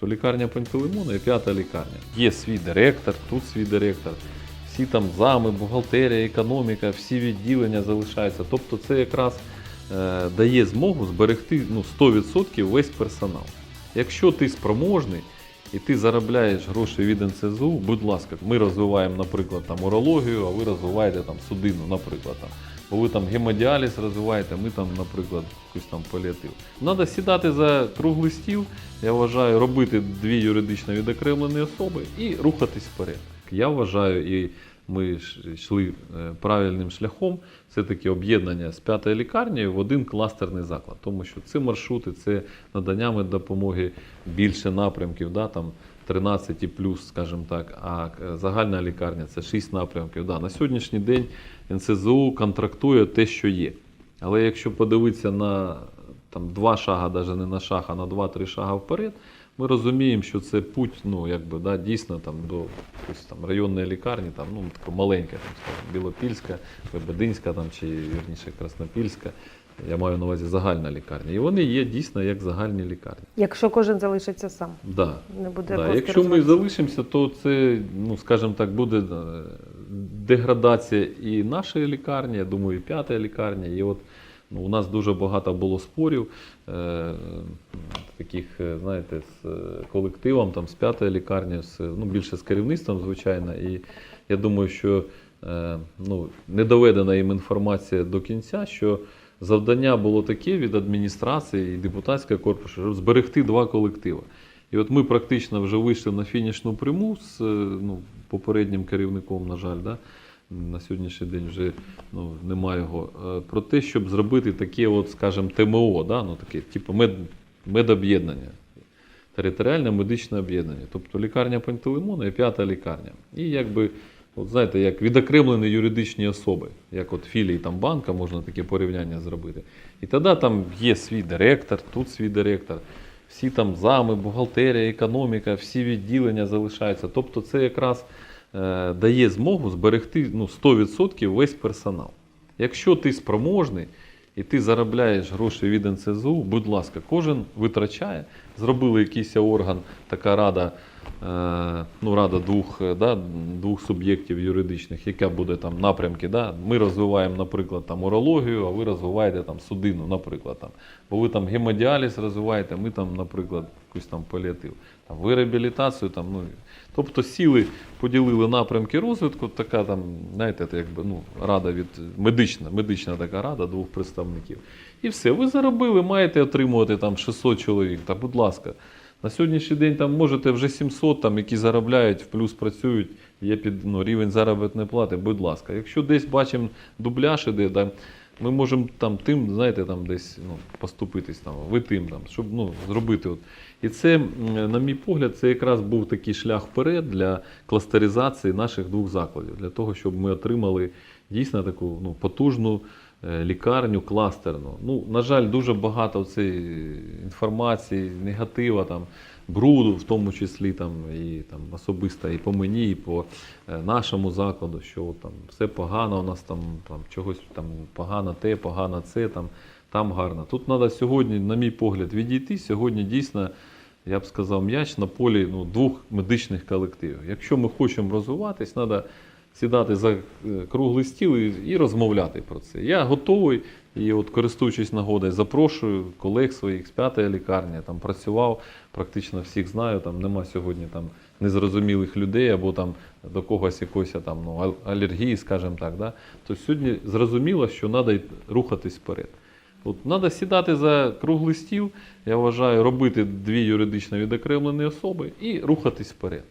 То лікарня Пантелеймона і п'ята лікарня. Є свій директор, тут свій директор. Всі там зами, бухгалтерія, економіка, всі відділення залишаються. Тобто це якраз е, дає змогу зберегти ну, 100% весь персонал. Якщо ти спроможний і ти заробляєш гроші від НСЗУ, будь ласка, ми розвиваємо, наприклад, там урологію, а ви розвиваєте там судину, наприклад. Там. Бо ви там гемодіаліз розвиваєте, ми там, наприклад, якусь там паліатив. Треба сідати за круглий стіл, я вважаю, робити дві юридично відокремлені особи і рухатись вперед. Я вважаю, і ми йшли е, правильним шляхом, все-таки об'єднання з п'ятою лікарнею в один кластерний заклад. Тому що це маршрути, це надання меддопомоги більше напрямків, да, там 13 і плюс, скажімо так, а е, загальна лікарня це 6 напрямків. Да. На сьогоднішній день НСЗУ контрактує те, що є. Але якщо подивитися на там, два шага, навіть не на шаг, а на два-три шага вперед, ми розуміємо, що це путь, ну, якби, да, дійсно там, до якоїсь, там, районної лікарні, там, ну, така маленька, там, скажімо, Білопільська, Лебединська там, чи вірніше Краснопільська. Я маю на увазі загальна лікарня. І вони є дійсно як загальні лікарні. Якщо кожен залишиться сам, Да. не буде Да. Якщо ми залишимося, то це, ну скажімо так, буде е, деградація і нашої лікарні, я думаю, і п'ятої лікарні. І от ну, у нас дуже багато було спорів, е, таких, е, знаєте, з е, колективом, там, з п'ятої лікарні, з, ну, більше з керівництвом, звичайно. І я думаю, що е, ну, не доведена їм інформація до кінця, що завдання було таке від адміністрації і депутатського корпусу, щоб зберегти два колективи. І от ми практично вже вийшли на фінішну пряму з е, ну, попереднім керівником, на жаль, да? На сьогоднішній день вже ну, немає його. е, Про те, щоб зробити таке, от, скажімо, ТМО, да? ну, таке, типу мед, медоб'єднання, територіальне медичне об'єднання. Тобто лікарня Пантелеймона і п'ята лікарня. І якби, от знаєте, як відокремлені юридичні особи, як от філії там банка, можна таке порівняння зробити. І тоді там є свій директор, тут свій директор, всі там зами, бухгалтерія, економіка, всі відділення залишаються. Тобто це якраз дає змогу зберегти ну, 100% весь персонал. Якщо ти спроможний і ти заробляєш гроші від НСЗУ, будь ласка, кожен витрачає. Зробили якийсь орган, така рада, е, ну, рада двох, е, да, двох суб'єктів юридичних, яка буде там напрямки. Да? Ми розвиваємо, наприклад, там урологію, а ви розвиваєте там судину, наприклад. Там. Бо ви там гемодіаліз розвиваєте, ми там, наприклад, якусь там паліатив. Там, ви реабілітацію, там, ну, тобто сіли, поділили напрямки розвитку, така там, знаєте, це якби, ну, рада від медична, медична така рада двох представників. І все, ви заробили, маєте отримувати там 600 чоловік. Та, будь ласка, на сьогоднішній день там можете вже 700, там, які заробляють, в плюс працюють, є під ну, рівень заробітної плати, будь ласка. Якщо десь бачимо дубляж іде, да, ми можемо там тим, знаєте, там десь ну, поступитись, там, ви тим, там, щоб ну, зробити. От. І це, на мій погляд, це якраз був такий шлях вперед для кластеризації наших двох закладів, для того, щоб ми отримали дійсно таку ну, потужну лікарню кластерну. Ну, на жаль, дуже багато цієї інформації, негатива, там, бруду, в тому числі там, і там, особисто і по мені, і по е, нашому закладу, що там, все погано, у нас там, там чогось там, погано те, погано це, там, там гарно. Тут треба сьогодні, на мій погляд, відійти. Сьогодні дійсно, я б сказав, м'яч на полі ну, двох медичних колективів. Якщо ми хочемо розвиватись, треба сідати за е, круглий стіл і, і розмовляти про це. Я готовий і, от, користуючись нагодою, запрошую колег своїх з п'ятої лікарні, я там працював, практично всіх знаю, там нема сьогодні там незрозумілих людей або там до когось якоїсь там ну, алергії, скажімо так. Да? То сьогодні зрозуміло, що треба рухатись вперед. От треба сідати за круглий стіл, я вважаю, робити дві юридично відокремлені особи і рухатись вперед.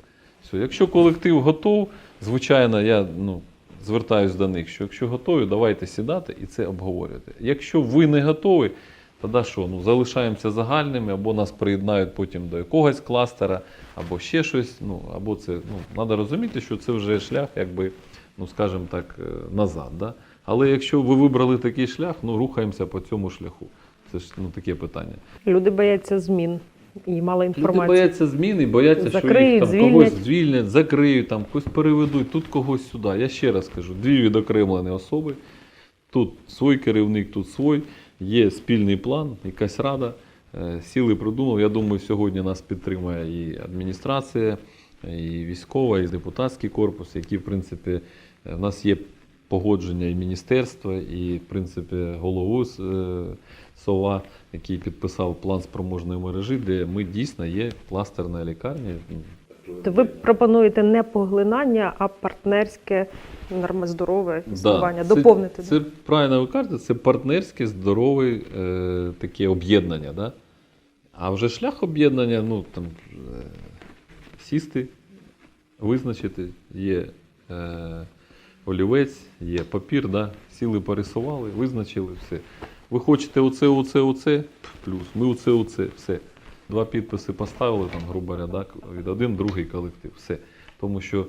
Все. Якщо колектив готов, звичайно, я ну, звертаюся до них, що якщо готові, давайте сідати і це обговорювати. Якщо ви не готові, тоді що? Ну, залишаємося загальними, або нас приєднають потім до якогось кластера, або ще щось. Ну, або це, ну, треба розуміти, що це вже шлях, якби, ну, скажімо так, е, назад. Да? Але якщо ви вибрали такий шлях, ну, рухаємося по цьому шляху. Це ж ну, таке питання. люди бояться змін і мало Люди бояться зміни, бояться, що їх там звільнять. когось звільнять, закриють, там, когось переведуть, тут когось сюди. Я ще раз кажу, дві відокремлені особи. Тут свій керівник, тут свій, є спільний план, якась рада. е, сіли, придумали. Я думаю, сьогодні нас підтримує і адміністрація, і військова, і депутатський корпус, які, в принципі, е, в нас є погодження і міністерства, і, в принципі, голову е, Сова, який підписав план спроможної мережі, де ми дійсно є кластерна лікарня. То ви пропонуєте не поглинання, а партнерське нормоздорове існування. це, Доповнити. Це правильно ви кажете, це партнерське, здорове е, таке об'єднання. Да? А вже шлях об'єднання, ну там е, сісти, визначити, є е, олівець, є папір, да? сіли, пересували, визначили все. Ви хочете оце, оце, оце, плюс, ми оце, оце, все. Два підписи поставили, там, грубо говоря, від один, другий колектив. Все. Тому що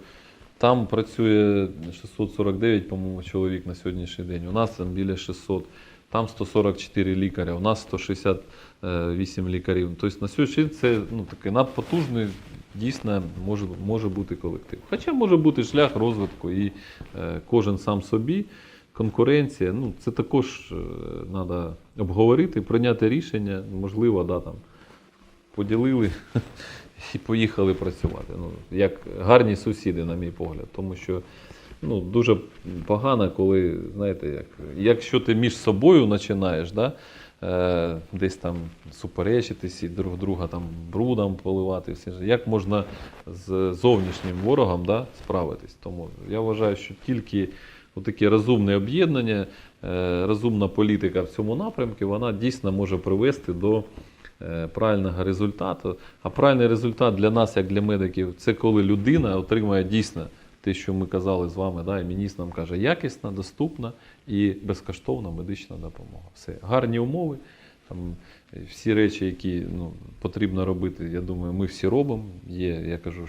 там працює 649, по-моєму, чоловік на сьогоднішній день. У нас там біля 600, там 144 лікаря, у нас 168 лікарів. Тобто на сьогоднішній день це ну, такий надпотужний, дійсно може, може бути колектив. Хоча може бути шлях розвитку і е, кожен сам собі. Конкуренція, ну це також треба обговорити, прийняти рішення, можливо, да, там, поділили і поїхали працювати. Ну, як гарні сусіди, на мій погляд. Тому що ну, дуже погано, коли, знаєте, як, якщо ти між собою починаєш, да, е, десь там суперечитись і друг друга там брудом поливати, все як можна з зовнішнім ворогом да, справитись. Тому я вважаю, що тільки таке розумне об'єднання, е, розумна політика в цьому напрямку, вона дійсно може привести до е, правильного результату. А правильний результат для нас, як для медиків, це коли людина отримує дійсно те, що ми казали з вами, да, і міністр нам каже, якісна, доступна і безкоштовна медична допомога. Все, гарні умови. Там, е, всі речі, які ну, потрібно робити, я думаю, ми всі робимо. Є, я кажу,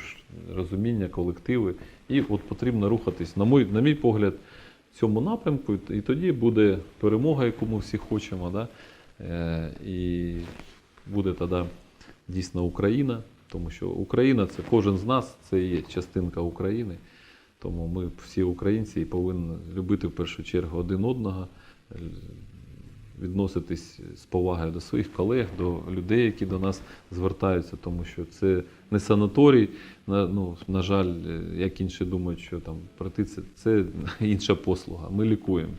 розуміння, колективи. І от потрібно рухатись, на мій, на мій погляд, в цьому напрямку, і тоді буде перемога, яку ми всі хочемо. Да? Е, і буде тоді дійсно Україна, тому що Україна це кожен з нас, це є частинка України. Тому ми всі українці і повинні любити в першу чергу один одного, е, відноситись з повагою до своїх колег, до людей, які до нас звертаються, тому що це не санаторій. На, ну, на жаль, е, як інші думають, що там пройти це, це інша послуга. Ми лікуємо.